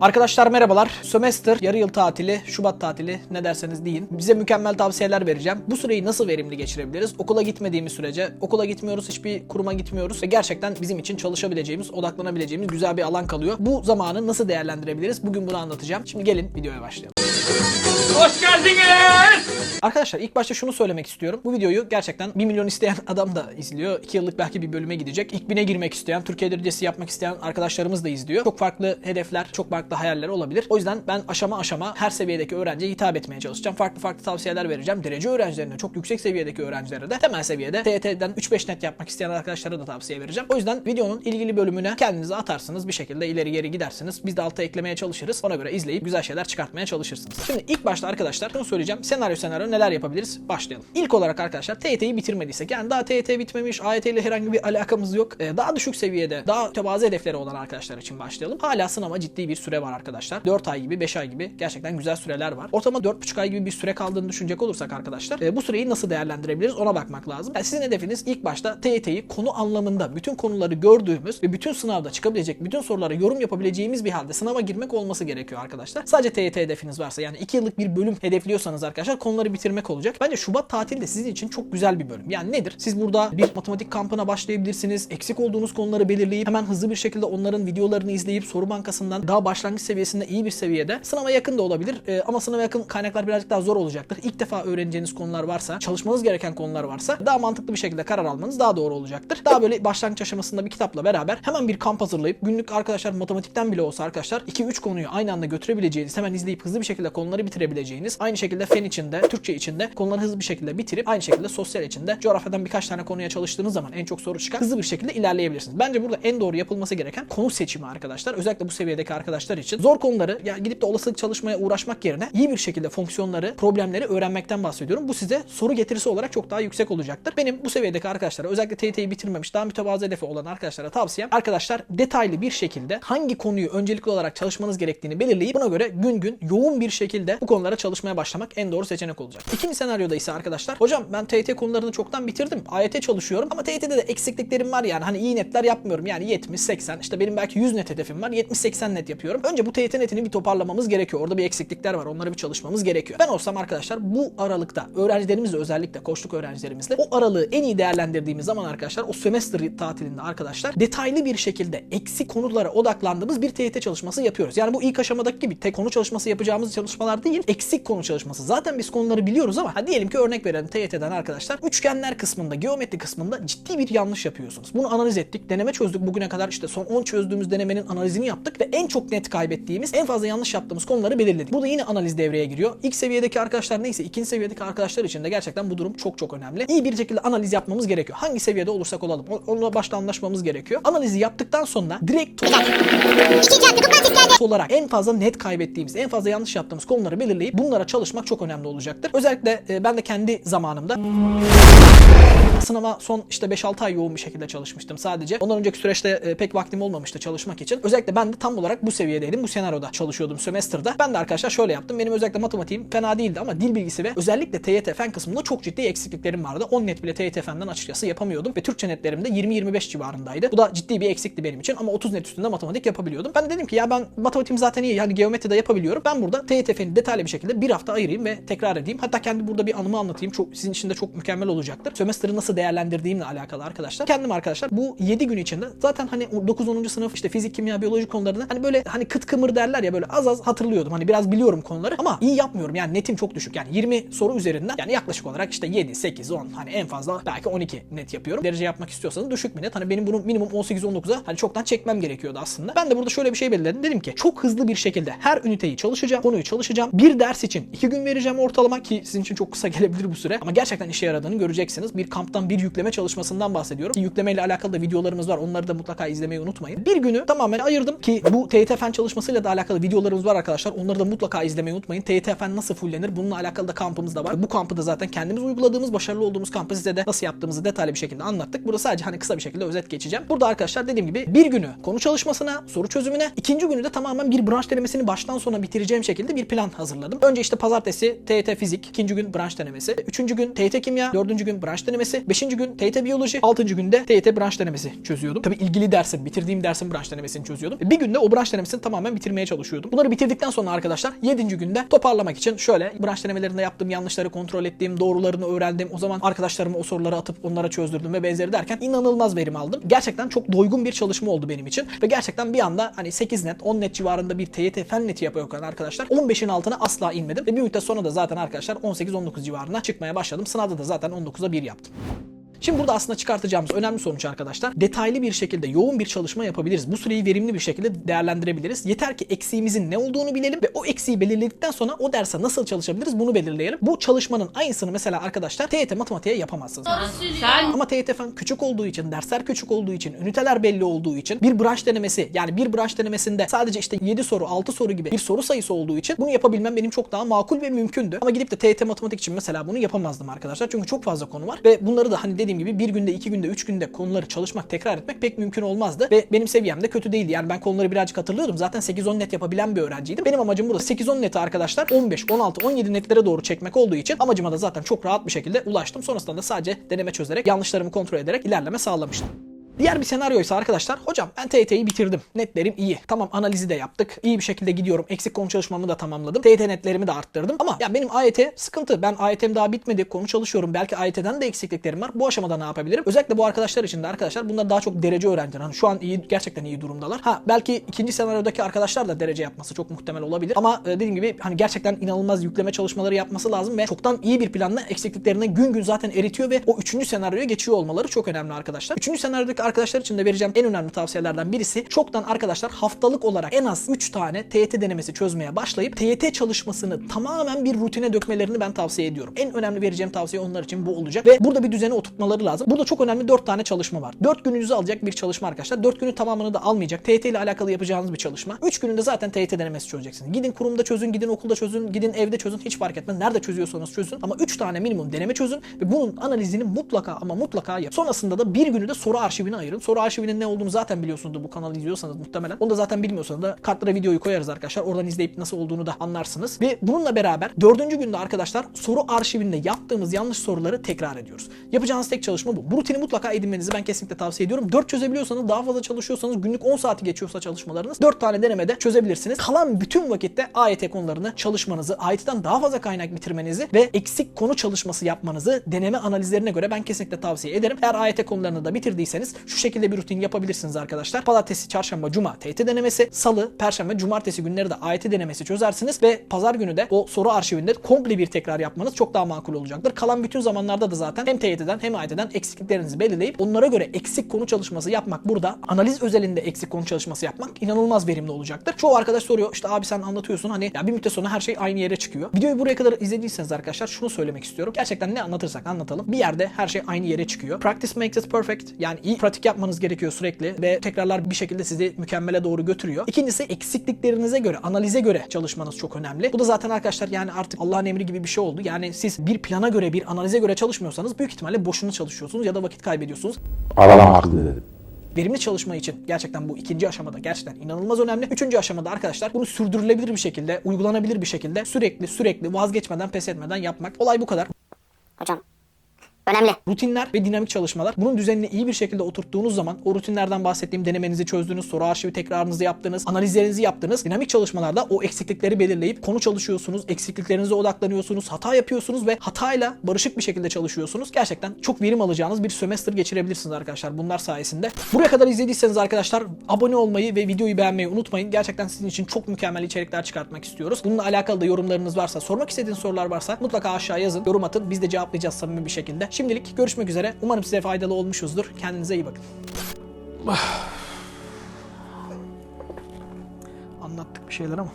Arkadaşlar merhabalar. Sömestr, yarı yıl tatili, Şubat tatili ne derseniz deyin. Bize mükemmel tavsiyeler vereceğim. Bu süreyi nasıl verimli geçirebiliriz? Okula gitmediğimiz sürece, okula gitmiyoruz, hiçbir kuruma gitmiyoruz ve gerçekten bizim için çalışabileceğimiz, odaklanabileceğimiz güzel bir alan kalıyor. Bu zamanı nasıl değerlendirebiliriz? Bugün bunu anlatacağım. Şimdi gelin videoya başlayalım. Hoş geldiniz. Arkadaşlar ilk başta şunu söylemek istiyorum. Bu videoyu gerçekten 1 milyon isteyen adam da izliyor. 2 yıllık belki bir bölüme gidecek. İlk bine girmek isteyen, Türkiye derecesi yapmak isteyen arkadaşlarımız da izliyor. Çok farklı hedefler, çok farklı hayaller olabilir. O yüzden ben aşama aşama her seviyedeki öğrenciye hitap etmeye çalışacağım. Farklı farklı tavsiyeler vereceğim. Derece öğrencilerine, çok yüksek seviyedeki öğrencilere de temel seviyede TYT'den 3-5 net yapmak isteyen arkadaşlara da tavsiye vereceğim. O yüzden videonun ilgili bölümüne kendinizi atarsınız. Bir şekilde ileri geri gidersiniz. Biz de alta eklemeye çalışırız. Ona göre izleyip güzel şeyler çıkartmaya çalışırsınız. Şimdi ilk başta arkadaşlar şunu söyleyeceğim. Senaryo senaryo neler yapabiliriz? Başlayalım. İlk olarak arkadaşlar TYT'yi bitirmediysek yani daha TYT bitmemiş, AYT ile herhangi bir alakamız yok. Ee, daha düşük seviyede, daha mütevazı hedefleri olan arkadaşlar için başlayalım. Hala sınava ciddi bir süre var arkadaşlar. 4 ay gibi, 5 ay gibi gerçekten güzel süreler var. Ortalama 4,5 ay gibi bir süre kaldığını düşünecek olursak arkadaşlar e, bu süreyi nasıl değerlendirebiliriz ona bakmak lazım. Yani sizin hedefiniz ilk başta TYT'yi konu anlamında bütün konuları gördüğümüz ve bütün sınavda çıkabilecek bütün sorulara yorum yapabileceğimiz bir halde sınava girmek olması gerekiyor arkadaşlar. Sadece TYT hedefiniz varsa yani 2 yıllık bir bölüm hedefliyorsanız arkadaşlar konuları bitirmek olacak. Bence Şubat tatili de sizin için çok güzel bir bölüm. Yani nedir? Siz burada bir matematik kampına başlayabilirsiniz. Eksik olduğunuz konuları belirleyip hemen hızlı bir şekilde onların videolarını izleyip soru bankasından daha başlangıç seviyesinde iyi bir seviyede sınava yakın da olabilir Ee, ama sınava yakın kaynaklar birazcık daha zor olacaktır. İlk defa öğreneceğiniz konular varsa, çalışmanız gereken konular varsa daha mantıklı bir şekilde karar almanız daha doğru olacaktır. Daha böyle başlangıç aşamasında bir kitapla beraber hemen bir kamp hazırlayıp günlük arkadaşlar matematikten bile olsa arkadaşlar 2-3 konuyu aynı anda götürebileceğiniz, hemen izleyip hızlı bir şekilde konuları bitirebileceğiniz, aynı şekilde fen içinde, Türkçe içinde konuları hızlı bir şekilde bitirip aynı şekilde sosyal içinde coğrafyadan birkaç tane konuya çalıştığınız zaman en çok soru çıkar hızlı bir şekilde ilerleyebilirsiniz. Bence burada en doğru yapılması gereken konu seçimi arkadaşlar. Özellikle bu seviyedeki arkadaşlar için zor konuları ya gidip de olasılık çalışmaya uğraşmak yerine iyi bir şekilde fonksiyonları, problemleri öğrenmekten bahsediyorum. Bu size soru getirisi olarak çok daha yüksek olacaktır. Benim bu seviyedeki arkadaşlara özellikle TYT'yi bitirmemiş daha mütevazı hedefi olan arkadaşlara tavsiyem arkadaşlar detaylı bir şekilde hangi konuyu öncelikli olarak çalışmanız gerektiğini belirleyip buna göre gün gün yoğun bir şekilde bu konulara çalışmaya başlamak en doğru seçenek olacak. İkinci senaryoda ise arkadaşlar hocam ben TYT konularını çoktan bitirdim. AYT çalışıyorum ama TYT'de de eksikliklerim var yani. Hani iyi netler yapmıyorum. Yani 70 80 işte benim belki 100 net hedefim var. 70 80 net yapıyorum. Önce bu TYT netini bir toparlamamız gerekiyor. Orada bir eksiklikler var. Onları bir çalışmamız gerekiyor. Ben olsam arkadaşlar bu aralıkta öğrencilerimizle özellikle koçluk öğrencilerimizle o aralığı en iyi değerlendirdiğimiz zaman arkadaşlar o sömestr tatilinde arkadaşlar detaylı bir şekilde eksik konulara odaklandığımız bir TYT çalışması yapıyoruz. Yani bu ilk aşamadaki gibi tek konu çalışması yapacağımız çalışmalar değil, eksik konu çalışması. Zaten biz konuları biliyoruz ama ha diyelim ki örnek verelim TYT'den arkadaşlar. Üçgenler kısmında, geometri kısmında ciddi bir yanlış yapıyorsunuz. Bunu analiz ettik, deneme çözdük. Bugüne kadar işte son 10 çözdüğümüz denemenin analizini yaptık ve en çok net kaybettiğimiz, en fazla yanlış yaptığımız konuları belirledik. Burada yine analiz devreye giriyor. İlk seviyedeki arkadaşlar neyse ikinci seviyedeki arkadaşlar için de gerçekten bu durum çok çok önemli. İyi bir şekilde analiz yapmamız gerekiyor. Hangi seviyede olursak olalım. Onunla başta anlaşmamız gerekiyor. Analizi yaptıktan sonra direkt olarak en fazla net kaybettiğimiz, en fazla yanlış yaptığımız konuları belirleyip bunlara çalışmak çok önemli olacaktır. Özellikle e, ben de kendi zamanımda sınava son işte 5-6 ay yoğun bir şekilde çalışmıştım sadece. Ondan önceki süreçte e, pek vaktim olmamıştı çalışmak için. Özellikle ben de tam olarak bu seviyedeydim. Bu senaryoda çalışıyordum sömestrda. Ben de arkadaşlar şöyle yaptım. Benim özellikle matematiğim fena değildi ama dil bilgisi ve özellikle TYT fen kısmında çok ciddi eksikliklerim vardı. 10 net bile TYT fenden açıkçası yapamıyordum ve Türkçe netlerim de 20-25 civarındaydı. Bu da ciddi bir eksikti benim için ama 30 net üstünde matematik yapabiliyordum. Ben de dedim ki ya ben matematiğim zaten iyi yani geometri de yapabiliyorum. Ben burada TYT feni detaylı bir şekilde bir hafta ayırayım ve tekrar edeyim. Hatta kendi burada bir anımı anlatayım. Çok sizin için de çok mükemmel olacaktır. Sömestrı nasıl değerlendirdiğimle alakalı arkadaşlar. Kendim arkadaşlar bu 7 gün içinde zaten hani 9-10. sınıf işte fizik, kimya, biyoloji konularını hani böyle hani kıt kımır derler ya böyle az az hatırlıyordum. Hani biraz biliyorum konuları ama iyi yapmıyorum. Yani netim çok düşük. Yani 20 soru üzerinden yani yaklaşık olarak işte 7, 8, 10 hani en fazla belki 12 net yapıyorum. Derece yapmak istiyorsanız düşük bir net. Hani benim bunu minimum 18-19'a hani çoktan çekmem gerekiyordu aslında. Ben de burada şöyle bir şey belirledim. Dedim ki çok hızlı bir şekilde her üniteyi çalışacağım. Konuyu çalışacağım. Bir ders için 2 gün vereceğim ortalama ki sizin için çok kısa gelebilir bu süre. Ama gerçekten işe yaradığını göreceksiniz. Bir kamptan bir yükleme çalışmasından bahsediyorum. Ki yükleme ile alakalı da videolarımız var. Onları da mutlaka izlemeyi unutmayın. Bir günü tamamen ayırdım ki bu TYT fen çalışmasıyla da alakalı videolarımız var arkadaşlar. Onları da mutlaka izlemeyi unutmayın. TYT fen nasıl fullenir? Bununla alakalı da kampımız da var. Bu kampı da zaten kendimiz uyguladığımız, başarılı olduğumuz kampı size de nasıl yaptığımızı detaylı bir şekilde anlattık. Burada sadece hani kısa bir şekilde özet geçeceğim. Burada arkadaşlar dediğim gibi bir günü konu çalışmasına, soru çözümüne, ikinci günü de tamamen bir branş denemesini baştan sona bitireceğim şekilde bir plan hazırladım. Önce işte pazartesi TYT fizik, ikinci gün branş denemesi, üçüncü gün TYT kimya, dördüncü gün branş denemesi, beşinci gün TYT biyoloji, altıncı günde TYT branş denemesi çözüyordum. Tabii ilgili dersim, bitirdiğim dersin branş denemesini çözüyordum. Bir günde o branş denemesini tamamen bitirmeye çalışıyordum. Bunları bitirdikten sonra arkadaşlar yedinci günde toparlamak için şöyle branş denemelerinde yaptığım yanlışları kontrol ettiğim, doğrularını öğrendim. O zaman arkadaşlarıma o soruları atıp onlara çözdürdüm ve benzeri derken inanılmaz verim aldım. Gerçekten çok doygun bir çalışma oldu benim için ve gerçekten bir anda hani 8 net, 10 net civarında bir TYT fen neti yapıyorken arkadaşlar 15'in altına asla inmedim ve bir müddet sonra da zaten arkadaşlar 18-19 civarına çıkmaya başladım. Sınavda da zaten 19'a 1 yaptım. Şimdi burada aslında çıkartacağımız önemli sonuç arkadaşlar detaylı bir şekilde yoğun bir çalışma yapabiliriz. Bu süreyi verimli bir şekilde değerlendirebiliriz. Yeter ki eksiğimizin ne olduğunu bilelim ve o eksiği belirledikten sonra o derse nasıl çalışabiliriz bunu belirleyelim. Bu çalışmanın aynısını mesela arkadaşlar TYT matematiğe yapamazsınız. Sen Ama TYT fen küçük olduğu için, dersler küçük olduğu için, üniteler belli olduğu için bir branş denemesi yani bir branş denemesinde sadece işte 7 soru, 6 soru gibi bir soru sayısı olduğu için bunu yapabilmem benim çok daha makul ve mümkündü. Ama gidip de TYT matematik için mesela bunu yapamazdım arkadaşlar. Çünkü çok fazla konu var ve bunları da hani dediğim gibi bir günde, iki günde, üç günde konuları çalışmak, tekrar etmek pek mümkün olmazdı ve benim seviyem de kötü değildi. Yani ben konuları birazcık hatırlıyordum. Zaten 8-10 net yapabilen bir öğrenciydim. Benim amacım burada 8-10 neti arkadaşlar 15, 16, 17 netlere doğru çekmek olduğu için amacıma da zaten çok rahat bir şekilde ulaştım. Sonrasında da sadece deneme çözerek, yanlışlarımı kontrol ederek ilerleme sağlamıştım. Diğer bir senaryo ise arkadaşlar hocam ben TYT'yi bitirdim. Netlerim iyi. Tamam analizi de yaptık. İyi bir şekilde gidiyorum. Eksik konu çalışmamı da tamamladım. TYT netlerimi de arttırdım. Ama ya benim AYT sıkıntı. Ben AYT'm daha bitmedi. Konu çalışıyorum. Belki AYT'den de eksikliklerim var. Bu aşamada ne yapabilirim? Özellikle bu arkadaşlar için de arkadaşlar bunlar daha çok derece öğrenciler. Hani şu an iyi gerçekten iyi durumdalar. Ha belki ikinci senaryodaki arkadaşlar da derece yapması çok muhtemel olabilir. Ama e, dediğim gibi hani gerçekten inanılmaz yükleme çalışmaları yapması lazım ve çoktan iyi bir planla eksikliklerini gün gün zaten eritiyor ve o üçüncü senaryoya geçiyor olmaları çok önemli arkadaşlar. Üçüncü senaryodaki arkadaşlar için de vereceğim en önemli tavsiyelerden birisi çoktan arkadaşlar haftalık olarak en az 3 tane TYT denemesi çözmeye başlayıp TYT çalışmasını tamamen bir rutine dökmelerini ben tavsiye ediyorum. En önemli vereceğim tavsiye onlar için bu olacak ve burada bir düzene oturtmaları lazım. Burada çok önemli 4 tane çalışma var. 4 gününüzü alacak bir çalışma arkadaşlar. 4 günü tamamını da almayacak. TYT ile alakalı yapacağınız bir çalışma. 3 gününde zaten TYT denemesi çözeceksiniz. Gidin kurumda çözün, gidin okulda çözün, gidin evde çözün hiç fark etmez. Nerede çözüyorsanız çözün ama 3 tane minimum deneme çözün ve bunun analizini mutlaka ama mutlaka yapın. Sonrasında da bir günü de soru arşivine ayırın. Soru arşivinin ne olduğunu zaten biliyorsunuzdur bu kanalı izliyorsanız muhtemelen. Onu da zaten bilmiyorsanız da kartlara videoyu koyarız arkadaşlar. Oradan izleyip nasıl olduğunu da anlarsınız. Ve bununla beraber dördüncü günde arkadaşlar soru arşivinde yaptığımız yanlış soruları tekrar ediyoruz. Yapacağınız tek çalışma bu. Bu rutini mutlaka edinmenizi ben kesinlikle tavsiye ediyorum. 4 çözebiliyorsanız daha fazla çalışıyorsanız günlük 10 saati geçiyorsa çalışmalarınız 4 tane denemede çözebilirsiniz. Kalan bütün vakitte AYT konularını çalışmanızı, AYT'den daha fazla kaynak bitirmenizi ve eksik konu çalışması yapmanızı deneme analizlerine göre ben kesinlikle tavsiye ederim. Eğer AYT konularını da bitirdiyseniz şu şekilde bir rutin yapabilirsiniz arkadaşlar. Pazartesi, çarşamba, cuma TYT denemesi, salı, perşembe, cumartesi günleri de AYT denemesi çözersiniz ve pazar günü de o soru arşivinde komple bir tekrar yapmanız çok daha makul olacaktır. Kalan bütün zamanlarda da zaten hem TYT'den hem AYT'den eksikliklerinizi belirleyip onlara göre eksik konu çalışması yapmak burada analiz özelinde eksik konu çalışması yapmak inanılmaz verimli olacaktır. Çoğu arkadaş soruyor işte abi sen anlatıyorsun hani ya bir müddet sonra her şey aynı yere çıkıyor. Videoyu buraya kadar izlediyseniz arkadaşlar şunu söylemek istiyorum. Gerçekten ne anlatırsak anlatalım. Bir yerde her şey aynı yere çıkıyor. Practice makes it perfect. Yani iyi pratik yapmanız gerekiyor sürekli ve tekrarlar bir şekilde sizi mükemmele doğru götürüyor. İkincisi eksikliklerinize göre, analize göre çalışmanız çok önemli. Bu da zaten arkadaşlar yani artık Allah'ın emri gibi bir şey oldu. Yani siz bir plana göre, bir analize göre çalışmıyorsanız büyük ihtimalle boşuna çalışıyorsunuz ya da vakit kaybediyorsunuz. Adam haklı dedim. Verimli çalışma için gerçekten bu ikinci aşamada gerçekten inanılmaz önemli. Üçüncü aşamada arkadaşlar bunu sürdürülebilir bir şekilde, uygulanabilir bir şekilde sürekli sürekli vazgeçmeden, pes etmeden yapmak. Olay bu kadar. Hocam. Önemli. Rutinler ve dinamik çalışmalar. Bunun düzenini iyi bir şekilde oturttuğunuz zaman o rutinlerden bahsettiğim denemenizi çözdünüz, soru arşivi tekrarınızı yaptınız, analizlerinizi yaptınız. Dinamik çalışmalarda o eksiklikleri belirleyip konu çalışıyorsunuz, eksikliklerinize odaklanıyorsunuz, hata yapıyorsunuz ve hatayla barışık bir şekilde çalışıyorsunuz. Gerçekten çok verim alacağınız bir sömestr geçirebilirsiniz arkadaşlar bunlar sayesinde. Buraya kadar izlediyseniz arkadaşlar abone olmayı ve videoyu beğenmeyi unutmayın. Gerçekten sizin için çok mükemmel içerikler çıkartmak istiyoruz. Bununla alakalı da yorumlarınız varsa, sormak istediğiniz sorular varsa mutlaka aşağı yazın, yorum atın. Biz de cevaplayacağız samimi bir şekilde. Şimdilik görüşmek üzere. Umarım size faydalı olmuşuzdur. Kendinize iyi bakın. Anlattık bir şeyler ama.